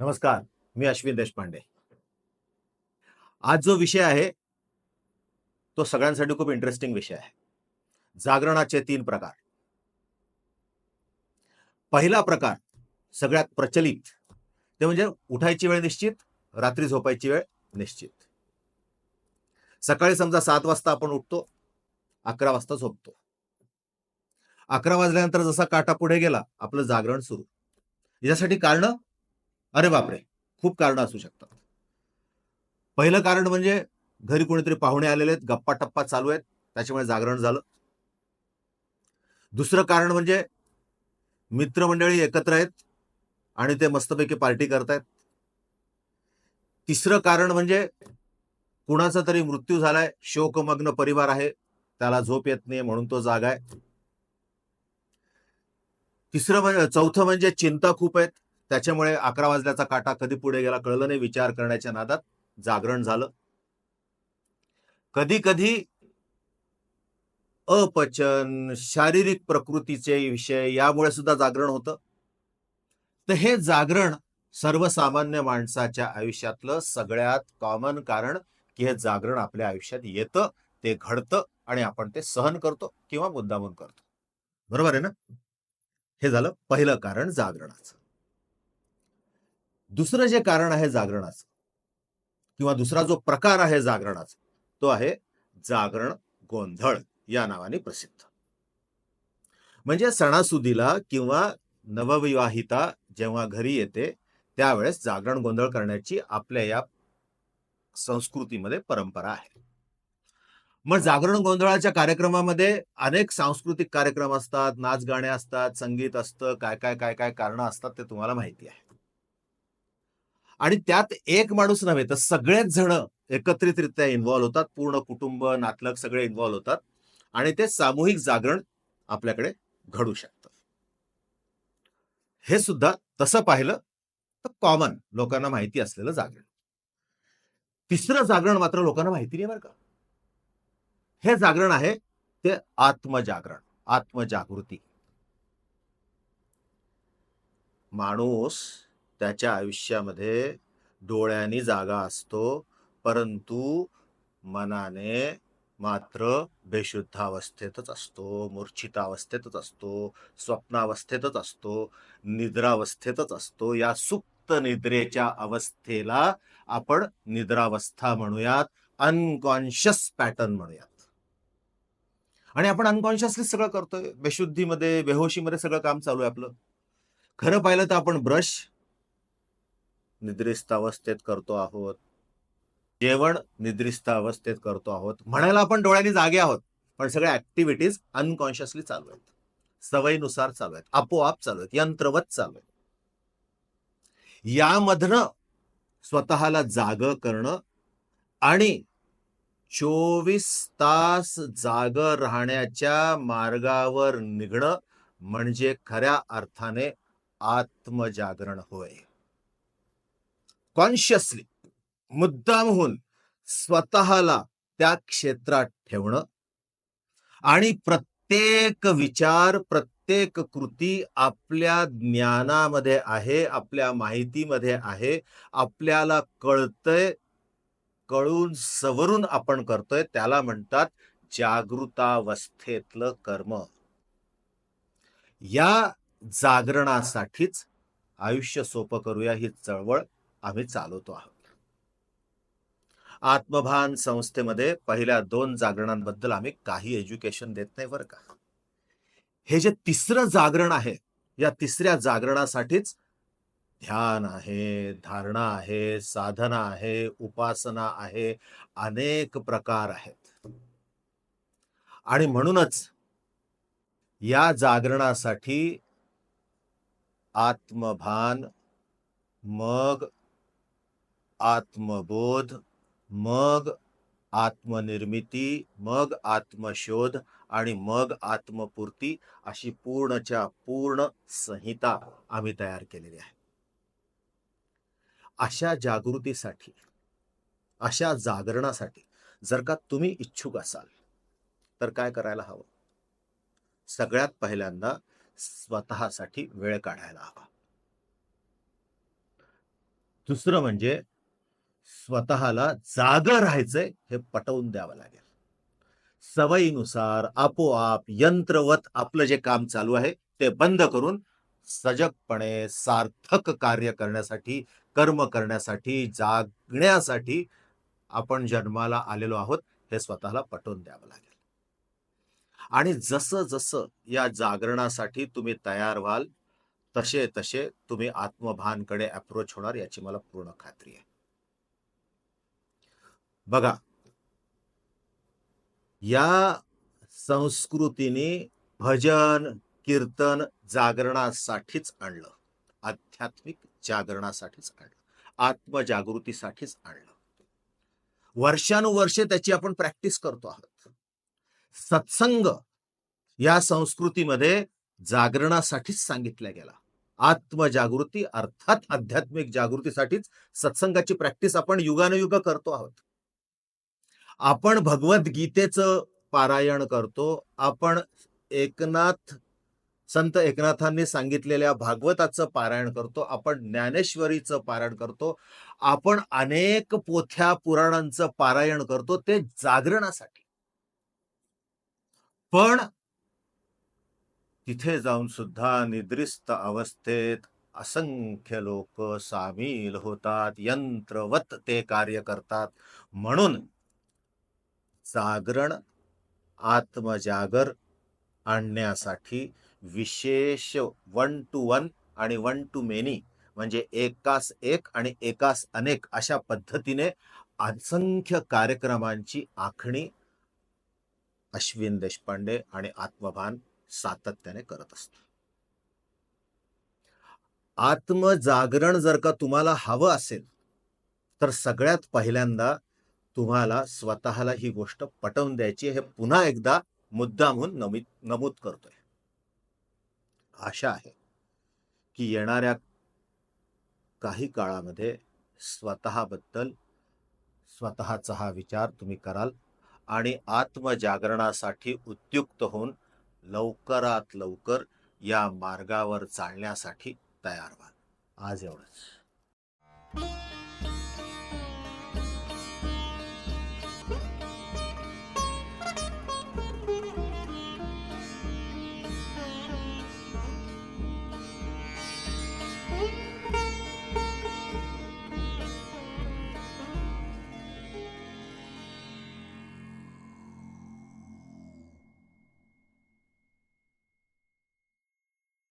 नमस्कार मी अश्विन देशपांडे. आज जो विषय आहे तो सगळ्यांसाठी खूप इंटरेस्टिंग विषय आहे. जागरणाचे तीन प्रकार. पहिला प्रकार सगळ्यात प्रचलित ते म्हणजे उठायची वेळ निश्चित रात्री झोपायची वेळ निश्चित. सकाळी समजा सात वाजता आपण उठतो अकरा वाजता झोपतो. अकरा वाजल्यानंतर जसा काटा पुढे गेला आपलं जागरण सुरू. यासाठी कारण? अरे बापरे खूप कारण असू शकतात. पहिलं कारण म्हणजे घरी कोणीतरी पाहुणे आलेले आहेत गप्पा टप्पा चालू आहेत त्याच्यामुळे जागरण झालं. दुसरं कारण म्हणजे मित्रमंडळी एकत्र आहेत आणि ते मस्तपैकी पार्टी करतायत. तिसरं कारण म्हणजे कुणाचा तरी मृत्यू झालाय शोकमग्न परिवार आहे त्याला झोप येत नाही म्हणून तो जागा आहे तिसरं म्हणजे चौथं म्हणजे चिंता खूप आहेत. त्याच्यामुळे अकरा वाजल्याचा काटा कधी पुढे गेला कळलं नाही विचार करण्याच्या नादात जागरण झालं. कधी कधी अपचन शारीरिक प्रकृतीचे विषय यामुळे सुद्धा जागरण होतं. तर हे जागरण सर्वसामान्य माणसाच्या आयुष्यातलं सगळ्यात कॉमन कारण की हे जागरण आपल्या आयुष्यात येतं ते घडतं आणि आपण ते सहन करतो किंवा मुद्दामून करतो. बरोबर आहे ना? हे झालं पहिलं कारण जागरणाचं. दुसरं जे कारण आहे जागरणाचं किंवा दुसरा जो प्रकार आहे जागरणाचा तो आहे जागरण गोंधळ या नावाने प्रसिद्ध. म्हणजे सणासुदीला किंवा नवविवाहिता जेव्हा घरी येते त्यावेळेस जागरण गोंधळ करण्याची आपल्या या संस्कृतीमध्ये परंपरा आहे. मग जागरण गोंधळाच्या कार्यक्रमामध्ये अनेक सांस्कृतिक कार्यक्रम असतात नाच गाणे असतात संगीत असतं काय काय काय काय कारण असतात ते तुम्हाला माहिती आहे. आणि त्यात एक माणूस नव्हे तर सगळेच जण एकत्रितरित्या इन्व्हॉल्व्ह होतात. पूर्ण कुटुंब नातलग सगळे इन्व्हॉल्व्ह होतात. आणि ते सामूहिक जागरण आपल्याकडे घडू शकतं. हे सुद्धा तसं पाहिलं तर कॉमन लोकांना माहिती असलेलं जागरण. तिसरं जागरण मात्र लोकांना माहिती नाही बरं का. हे जागरण आहे ते आत्मजागरण आत्मजागृती. माणूस त्याच्या आयुष्यामध्ये डोळ्यांनी जागा असतो परंतु मनाने मात्र बेशुद्धावस्थेतच असतो मूर्छितावस्थेतच असतो स्वप्नावस्थेतच असतो निद्रावस्थेतच असतो. या सुप्त निद्रेच्या अवस्थेला आपण निद्रावस्था म्हणूयात अनकॉन्शियस पॅटर्न म्हणूयात. आणि आपण अनकॉन्शियसली सगळं करतोय. बेशुद्धीमध्ये बेहोशीमध्ये सगळं काम चालू आहे आपलं. खरं पाहिलं तर आपण ब्रश निद्रिस्तावस्थेत करतो आहोत. जेवण निद्रिस्तावस्थेत करतो आहोत. म्हणायला आपण डोळ्यांनी जागे आहोत. पण सगळ्या ऍक्टिव्हिटीज अनकॉन्शियसली चालू आहेत. सवयीनुसार चालू आहेत. आपोआप चालू आहेत. यंत्रवत चालू आहेत. यामधनं स्वतःला जाग करणं आणि चोवीस तास जाग राहण्याच्या मार्गावर निघणं म्हणजे खऱ्या अर्थाने आत्मजागरण होय. कॉन्शियसली मुद्दामहून स्वतःला त्या क्षेत्रात ठेवणं आणि प्रत्येक विचार प्रत्येक कृती आपल्या ज्ञानामध्ये आहे आपल्या माहितीमध्ये आहे आपल्याला कळतंय कळून सवरून आपण करतोय त्याला म्हणतात जागृतावस्थेतलं कर्म. या जागरणासाठीच आयुष्य सोपं करूया ही चळवळ. आम्ही चालवतो आहोत. आत्मभान संस्थेमध्ये पहिल्या दोन जागरणांबद्दल आम्ही काही एज्युकेशन देत नाही बरं का. हे जे तिसरं जागरण आहे या तिसऱ्या जागरणासाठीच ध्यान आहे धारणा आहे साधना आहे उपासना आहे अनेक प्रकार आहेत. आणि म्हणूनच या जागरणासाठी आत्मभान मग आत्मबोध मग आत्मनिर्मिती मग आत्मशोध आणि मग आत्मपूर्ती अशी पूर्णच्या पूर्ण संहिता आम्ही तयार केलेली आहे. अशा जागृतीसाठी अशा जागरणासाठी जर का तुम्ही इच्छुक असाल तर काय करायला हवं? सगळ्यात पहिल्यांदा स्वतःसाठी वेळ काढायला हवा. दुसरं म्हणजे स्वतःला जाग राहायचंय हे पटवून द्यावं लागेल. सवयीनुसार आपोआप यंत्रवत आपलं जे काम चालू आहे ते बंद करून सजगपणे सार्थक कार्य करण्यासाठी कर्म करण्यासाठी जागण्यासाठी आपण जन्माला आलेलो आहोत हे स्वतःला पटवून द्यावं लागेल. आणि जसं जसं या जागरणासाठी तुम्ही तयार व्हाल तसे तसे तुम्ही आत्मभानकडे अप्रोच होणार याची मला पूर्ण खात्री आहे. बघा. या संस्कृतीने भजन कीर्तन जागरणासाठीच आणलं. आध्यात्मिक जागरणासाठीच आणलं. आत्मजागृतीसाठीच आणलं. वर्षानुवर्षे त्याची आपण प्रॅक्टिस करतो आहोत. सत्संग या संस्कृतीमध्ये जागरणासाठीच सांगितला गेला. आत्मजागृती अर्थात आध्यात्मिक जागृतीसाठीच सत्संगाची प्रॅक्टिस आपण युगानुयुग करतो आहोत. आपण भगवद्गीतेचं पारायण करतो. आपण एकनाथ संत एकनाथांनी सांगितलेल्या भागवताचं पारायण करतो. आपण ज्ञानेश्वरीचं पारायण करतो. आपण अनेक पोथ्या पुराणांचं पारायण करतो. ते जागरणासाठी. पण तिथे जाऊन सुद्धा निद्रिस्त अवस्थेत असंख्य लोक सामील होतात. यंत्रवत ते कार्य करतात. म्हणून जागरण आत्मजागर आणण्यासाठी विशेष वन टू वन आणि वन टू मेनी म्हणजे एकास एक आणि एकास अनेक अशा पद्धतीने असंख्य कार्यक्रमांची आखणी अश्विन देशपांडे आणि आत्मभान सातत्याने करत असतो आत्मजागरण जर का तुम्हाला हवं असेल तर सगळ्यात पहिल्यांदा तुम्हाला स्वतःला ही गोष्ट पटवून द्यायची हे पुन्हा एकदा मुद्दामहून नमित नमूद करतोय. आशा आहे की येणाऱ्या काही काळामध्ये स्वतःबद्दल स्वतःचा हा विचार तुम्ही कराल आणि आत्मजागरणासाठी उद्युक्त होऊन लवकरात लवकर या मार्गावर चालण्यासाठी तयार व्हाल. आज एवढंच.